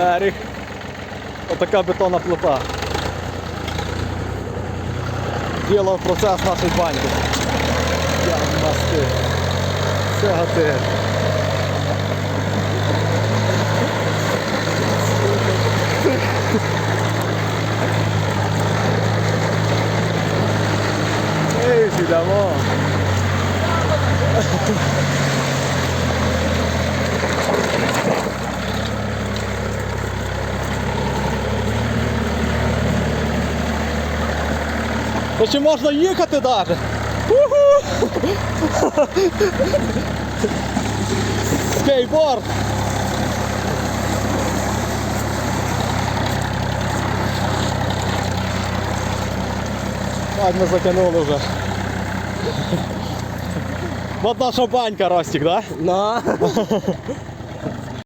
берег. Отака бетонна плита. Діло в процес нашої баньки. Я в нас ти. Все гати. Ей, сідамо. То чи можна їхати? Уху! Скейтборд! Так, ми затягнули вже. Вот наша банька, Ростик, да? На.